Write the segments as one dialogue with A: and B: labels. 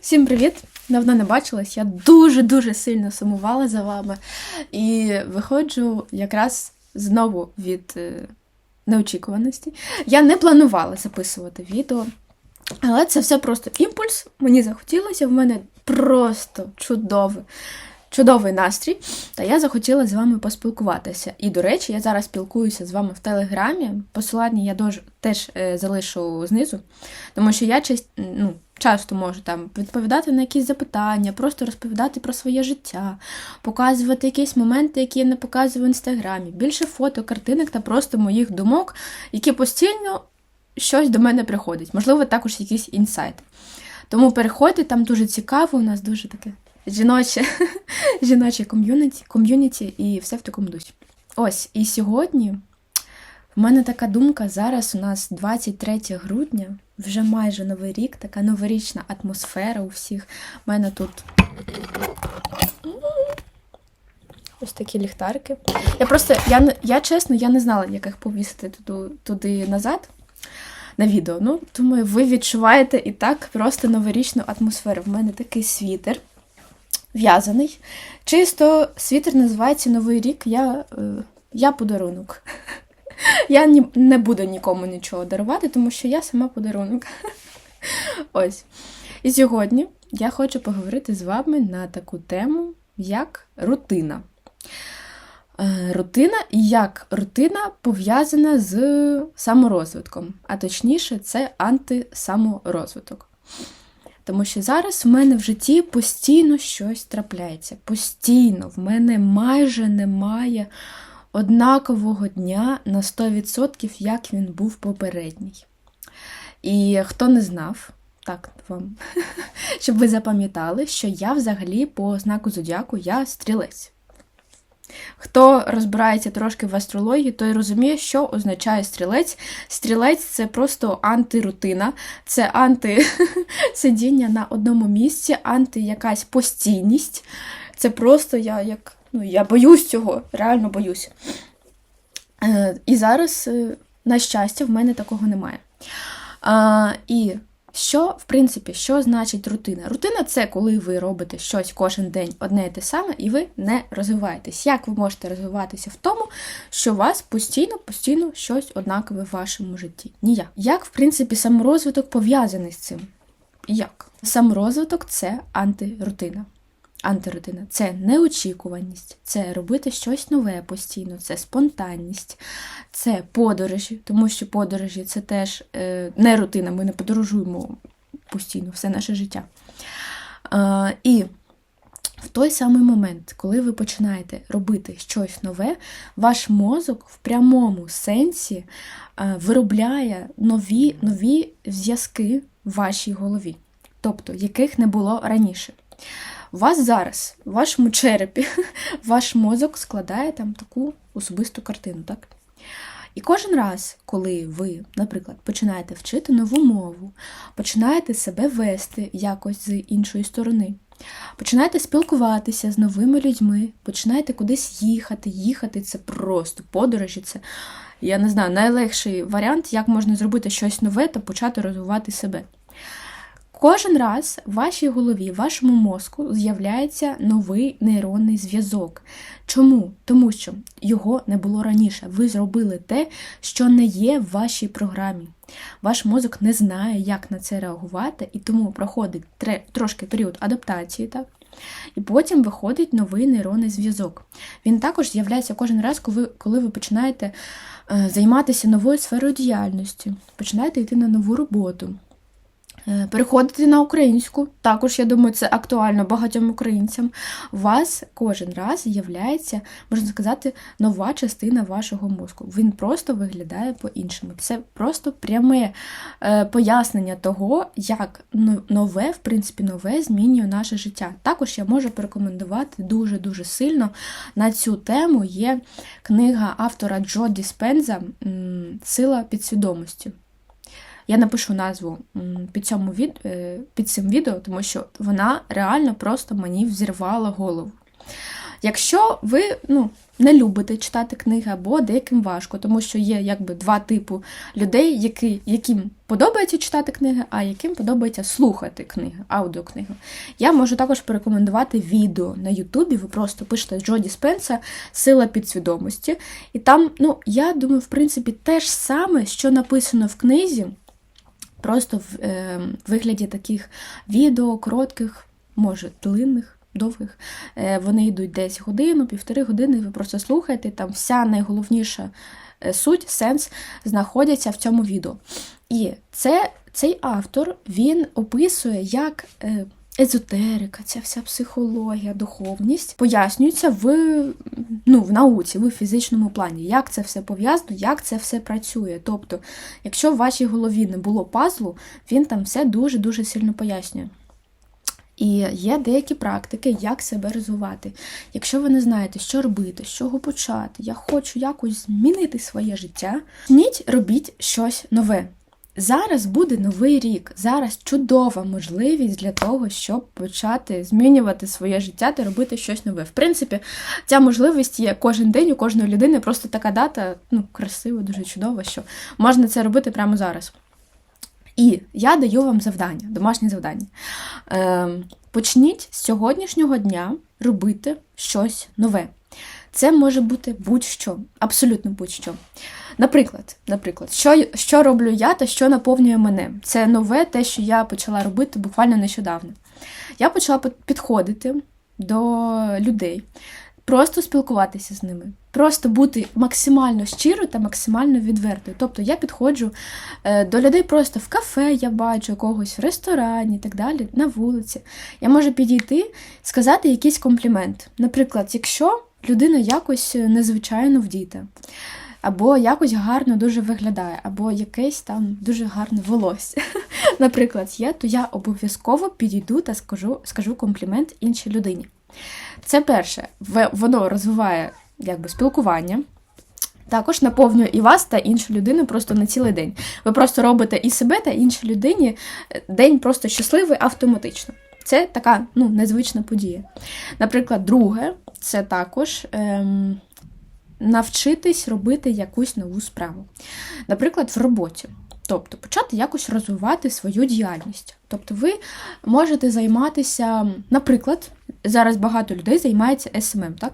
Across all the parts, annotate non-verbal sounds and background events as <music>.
A: Всім привіт! Давно не бачилась. Я дуже-дуже сильно сумувала за вами. І виходжу якраз знову від е, неочікуваності. Я не планувала записувати відео, але це все просто імпульс. Мені захотілося, в мене просто чудове. Чудовий настрій, та я захотіла з вами поспілкуватися. І, до речі, я зараз спілкуюся з вами в Телеграмі. Посилання я дож, теж е, залишу знизу, тому що я част, ну, часто можу там відповідати на якісь запитання, просто розповідати про своє життя, показувати якісь моменти, які я не показую в інстаграмі. Більше фото, картинок та просто моїх думок, які постійно щось до мене приходить. Можливо, також якісь інсайти. Тому переходьте, там дуже цікаво, у нас дуже таке жіноче, <laughs> жіноче ком'юніті, ком'юніті і все в такому дусі. Ось, і сьогодні в мене така думка, зараз у нас 23 грудня, вже майже новий рік, така новорічна атмосфера у всіх. У мене тут ось такі ліхтарки. Я просто, я, я чесно, я не знала, як їх повісити туди, туди назад. На відео. Ну, думаю, ви відчуваєте і так просто новорічну атмосферу. В мене такий світер в'язаний. Чисто світер називається Новий рік. Я, е, я подарунок. Я не буду нікому нічого дарувати, тому що я сама подарунок. Ось. І сьогодні я хочу поговорити з вами на таку тему, як рутина. Е, Рутина і як рутина пов'язана з саморозвитком, а точніше, це антисаморозвиток. Тому що зараз в мене в житті постійно щось трапляється. Постійно в мене майже немає однакового дня на 100%, як він був попередній. І хто не знав, так вам, <laughs> щоб ви запам'ятали, що я взагалі по знаку зодіаку я стрілець. Хто розбирається трошки в астрології, той розуміє, що означає стрілець. Стрілець це просто антирутина, це анти <laughs> сидіння на одному місці, анти якась постійність. Це просто я як. Ну, я боюсь цього, реально боюсь. Е, і зараз, е, на щастя, в мене такого немає. А, і що, в принципі, що значить рутина? Рутина це коли ви робите щось кожен день одне і те саме, і ви не розвиваєтесь. Як ви можете розвиватися в тому, що у вас постійно, постійно щось однакове в вашому житті? Ніяк. Як, в принципі, саморозвиток пов'язаний з цим? Як? Саморозвиток це антирутина. Антирутина це неочікуваність, це робити щось нове постійно, це спонтанність, це подорожі, тому що подорожі це теж е, не рутина, ми не подорожуємо постійно все наше життя. І в той самий момент, коли ви починаєте робити щось нове, ваш мозок в прямому сенсі е, виробляє нові, нові зв'язки в вашій голові, тобто яких не було раніше. У вас зараз, в вашому черепі, <laughs> ваш мозок складає там таку особисту картину, так? І кожен раз, коли ви, наприклад, починаєте вчити нову мову, починаєте себе вести якось з іншої сторони, починаєте спілкуватися з новими людьми, починаєте кудись їхати, їхати це просто подорожі, це, я не знаю, найлегший варіант, як можна зробити щось нове та почати розвивати себе. Кожен раз в вашій голові, в вашому мозку з'являється новий нейронний зв'язок. Чому? Тому що його не було раніше. Ви зробили те, що не є в вашій програмі. Ваш мозок не знає, як на це реагувати, і тому проходить трошки період адаптації, так? І потім виходить новий нейронний зв'язок. Він також з'являється кожен раз, коли, коли ви починаєте е, займатися новою сферою діяльності, починаєте йти на нову роботу. Е, Переходити на українську, також я думаю, це актуально багатьом українцям. У вас кожен раз з'являється, можна сказати, нова частина вашого мозку. Він просто виглядає по-іншому. Це просто пряме е, пояснення того, як нове, в принципі, нове змінює наше життя. Також я можу порекомендувати дуже-дуже сильно на цю тему є книга автора Джо Діспенза Сила підсвідомості. Я напишу назву під, цьому від... е, під цим відео, тому що вона реально просто мені взірвала голову. Якщо ви ну, не любите читати книги або деяким важко, тому що є якби два типу людей, які, яким подобається читати книги, а яким подобається слухати книги, аудіокниги. Я можу також порекомендувати відео на Ютубі. Ви просто пишете Джоді Спенса Сила підсвідомості. І там, ну, я думаю, в принципі, те ж саме, що написано в книзі, просто в е, вигляді таких відео, коротких, може, длинних довгих. Е, вони йдуть десь годину, півтори години, ви просто слухаєте, там вся найголовніша е, суть, сенс знаходяться в цьому відео. І це, цей автор він описує, як. Е, езотерика, ця вся психологія, духовність пояснюється в ну, в науці, в фізичному плані, як це все пов'язано, як це все працює. Тобто, якщо в вашій голові не було пазлу, він там все дуже-дуже сильно пояснює. І є деякі практики, як себе розвивати. Якщо ви не знаєте, що робити, з чого почати, я хочу якось змінити своє життя, сніть, робіть щось нове. Зараз буде новий рік, зараз чудова можливість для того, щоб почати змінювати своє життя та робити щось нове. В принципі, ця можливість є кожен день у кожної людини, просто така дата, ну, красива, дуже чудова, що можна це робити прямо зараз. І я даю вам завдання, домашнє завдання. Е, Почніть з сьогоднішнього дня робити щось нове. Це може бути будь-що, абсолютно будь-що. Наприклад, наприклад, що що роблю я та що наповнює мене. Це нове те, що я почала робити буквально нещодавно. Я почала підходити до людей, просто спілкуватися з ними, просто бути максимально щирою та максимально відвертою. Тобто я підходжу е, до людей просто в кафе, я бачу когось в ресторані і так далі, на вулиці. Я можу підійти, сказати якийсь комплімент. Наприклад, якщо людина якось незвичайно вдіта. Або якось гарно дуже виглядає, або якесь там дуже гарне волосся. <laughs> Наприклад, є, то я обов'язково підійду та скажу скажу комплімент іншій людині. Це перше, воно розвиває якби, спілкування. Також наповнює і вас та іншу людину просто на цілий день. Ви просто робите і себе та іншій людині е, день просто щасливий автоматично. Це така ну, незвична подія. Наприклад, друге, це також ем, навчитись робити якусь нову справу. Наприклад, в роботі. Тобто почати якось розвивати свою діяльність. Тобто, ви можете займатися, наприклад, зараз багато людей займається СММ, так?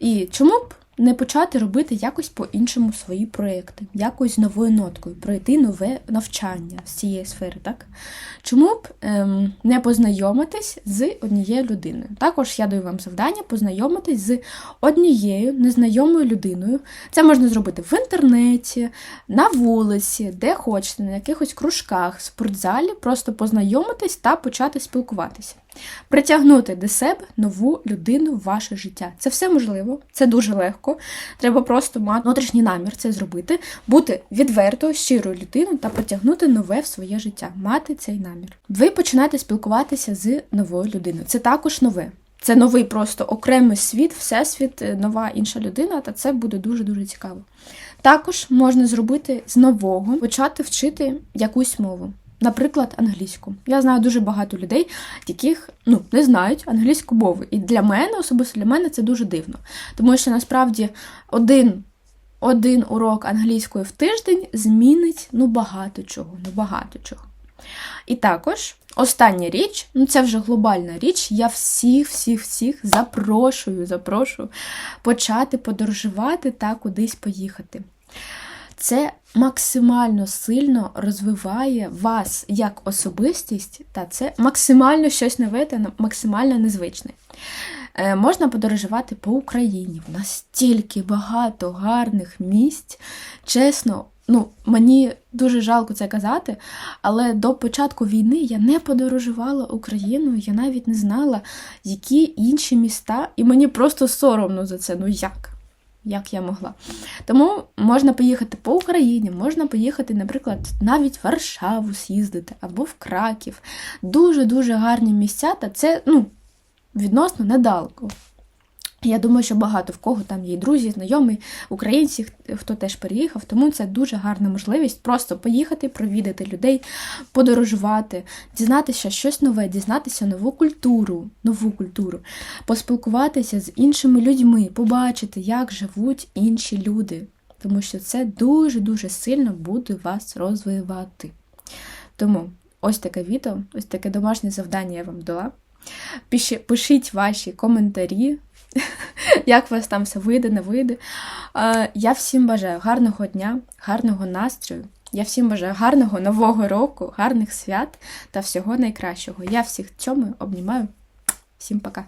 A: І чому б не почати робити якось по-іншому свої проекти, якось новою ноткою, пройти нове навчання з цієї сфери, так? Чому б ем, не познайомитись з однією людиною? Також я даю вам завдання познайомитись з однією незнайомою людиною. Це можна зробити в інтернеті, на вулиці, де хочете, на якихось кружках, спортзалі, просто познайомитись та почати спілкуватися. Притягнути до себе нову людину в ваше життя. Це все можливо, це дуже легко. Треба просто мати внутрішній намір це зробити, бути відвертою, щирою людиною та притягнути нове в своє життя, мати цей намір. Ви починаєте спілкуватися з новою людиною. Це також нове. Це новий просто окремий світ, всесвіт, е, нова інша людина, та це буде дуже-дуже цікаво. Також можна зробити з нового, почати вчити якусь мову. Наприклад, англійську. Я знаю дуже багато людей, яких ну, не знають англійську мову. І для мене, особисто для мене, це дуже дивно. Тому що насправді один один урок англійської в тиждень змінить ну, багато чого. ну, багато чого. І також остання річ, ну це вже глобальна річ, я всіх, всіх, всіх запрошую, запрошую почати подорожувати та кудись поїхати. Це максимально сильно розвиває вас як особистість, та це максимально щось нове та максимально незвичне. Е, можна подорожувати по Україні. У нас стільки багато гарних місць. Чесно, ну, мені дуже жалко це казати, але до початку війни я не подорожувала Україною, я навіть не знала, які інші міста, і мені просто соромно за це. Ну як? Як я могла. Тому можна поїхати по Україні, можна поїхати, наприклад, навіть в Варшаву з'їздити або в Краків. Дуже-дуже гарні місця, та це ну, відносно недалеко. Я думаю, що багато в кого там є друзі, знайомі, українці, хто теж переїхав, тому це дуже гарна можливість просто поїхати, провідати людей, подорожувати, дізнатися щось нове, дізнатися нову культуру, нову культуру, поспілкуватися з іншими людьми, побачити, як живуть інші люди. Тому що це дуже-дуже сильно буде вас розвивати. Тому ось таке відео, ось таке домашнє завдання я вам дала. Пишіть ваші коментарі, <laughs> як у вас там все вийде, не вийде. Я всім бажаю гарного дня, гарного настрою. Я всім бажаю гарного нового року, гарних свят та всього найкращого. Я всіх цьому обнімаю. Всім пока.